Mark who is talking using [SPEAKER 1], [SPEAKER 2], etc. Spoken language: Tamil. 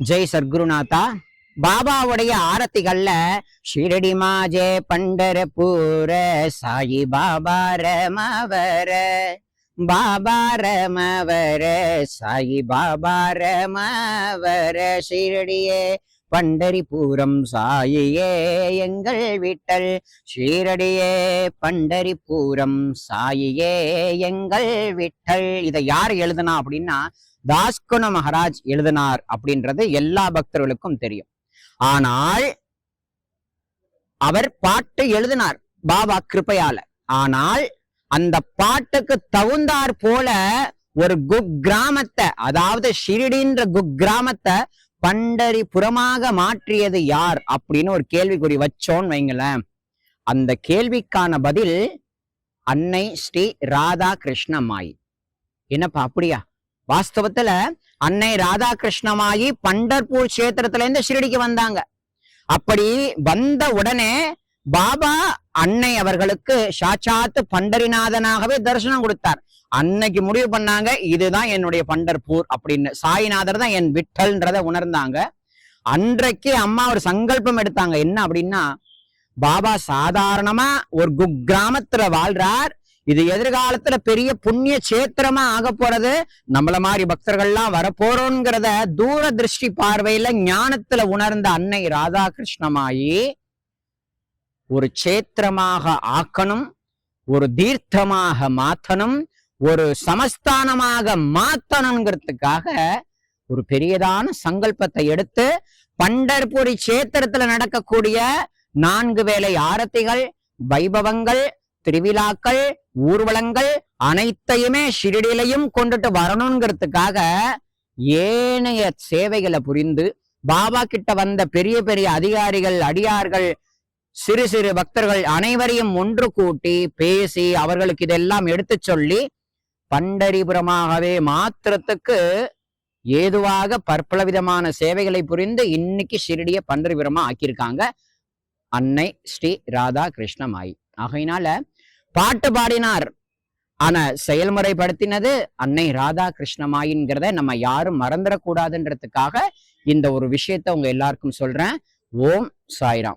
[SPEAKER 1] ஜெய் சர்க்குருநாதா பாபாவுடைய ஆரத்திகள்ல ஷிரடி மாஜே பண்டரபூர சாயி பாபா ரமவர பாபா ரமவர சாயி பாபா ரமவர ஷீரடியே பண்டரிபூரம் சாயியே எங்கள் விட்டல் ஷீரடியே பண்டரிபூரம் சாயியே எங்கள் விட்டல். இதை யார் எழுதுனா அப்படின்னா தாஸ்குண மகாராஜ் எழுதினார் அப்படின்றது எல்லா பக்தர்களுக்கும் தெரியும். ஆனால் அவர் பாட்டு எழுதினார் பாபா கிருப்பையால ஆனால் அந்த பாட்டுக்கு தகுந்தாற் போல ஒரு குக் கிராமத்தை அதாவது ஷிரிடின்ற குக் கிராமத்தை பண்டரிபுரமாக மாற்றியது யார் அப்படின்னு ஒரு கேள்விக்குறி வச்சோன்னு வைங்களேன். அந்த கேள்விக்கான பதில் அன்னை ஸ்ரீ ராதா கிருஷ்ணமாயி என்னப்பா அப்படியா? வாஸ்தவத்துல அன்னை ராதாகிருஷ்ணமாயி பண்டர்பூர் கஷேத்திரத்துல இருந்து ஷிரடிக்கு வந்தாங்க. அப்படி வந்த உடனே பாபா அன்னை அவர்களுக்கு சாட்சாத்து பண்டரிநாதனாகவே தரிசனம் கொடுத்தார். அன்னைக்கு முடிவு பண்ணாங்க இதுதான் என்னுடைய பண்டர்பூர் அப்படின்னு. சாய்நாதர் தான் என் விட்டல்ன்றத உணர்ந்தாங்க. அன்றைக்கு அம்மா ஒரு சங்கல்பம் எடுத்தாங்க. என்ன அப்படின்னா பாபா சாதாரணமா ஒரு குக்கிராமத்துல வாழ்றார். இது எதிர்காலத்துல பெரிய புண்ணிய சேத்திரமா ஆக போறது நம்மள மாதிரி பக்தர்கள்லாம் வரப்போறோங்கிறத தூர திருஷ்டி பார்வையில ஞானத்துல உணர்ந்த அன்னை ராதாகிருஷ்ணமாயி ஒரு சேத்திரமாக ஆக்கணும் ஒரு தீர்த்தமாக மாத்தணும் ஒரு சமஸ்தானமாக மாத்தணுங்கிறதுக்காக ஒரு பெரியதான சங்கல்பத்தை எடுத்து பண்டர்புரி சேத்திரத்துல நடக்கக்கூடிய நான்கு வேளை ஆரத்திகள் வைபவங்கள் திருவிழாக்கள் ஊர்வலங்கள் அனைத்தையுமே ஷிரடிலையும் கொண்டுட்டு வரணுங்கிறதுக்காக ஏனைய சேவைகளை புரிந்து பாபா கிட்ட வந்த பெரிய பெரிய அதிகாரிகள் அடியார்கள் சிறு சிறு பக்தர்கள் அனைவரையும் ஒன்று கூட்டி பேசி அவர்களுக்கு இதெல்லாம் எடுத்து சொல்லி பண்டரிபுரமாகவே மாத்திரத்துக்கு ஏதுவாக பற்பல விதமான சேவைகளை புரிந்து இன்னைக்கு ஷிரடிய பண்டரிபுரமா ஆக்கியிருக்காங்க. அன்னை ஸ்ரீ ராதா கிருஷ்ணமாயி ஆகையினால பாட்டு பாடினார். ஆனா செயல்முறைப்படுத்தினது அன்னை ராதா கிருஷ்ணமாயின்கிறத நம்ம யாரும் மறந்துடக்கூடாதுன்றதுக்காக இந்த ஒரு விஷயத்த உங்க எல்லாருக்கும் சொல்றேன். ஓம் சாய்ராம்.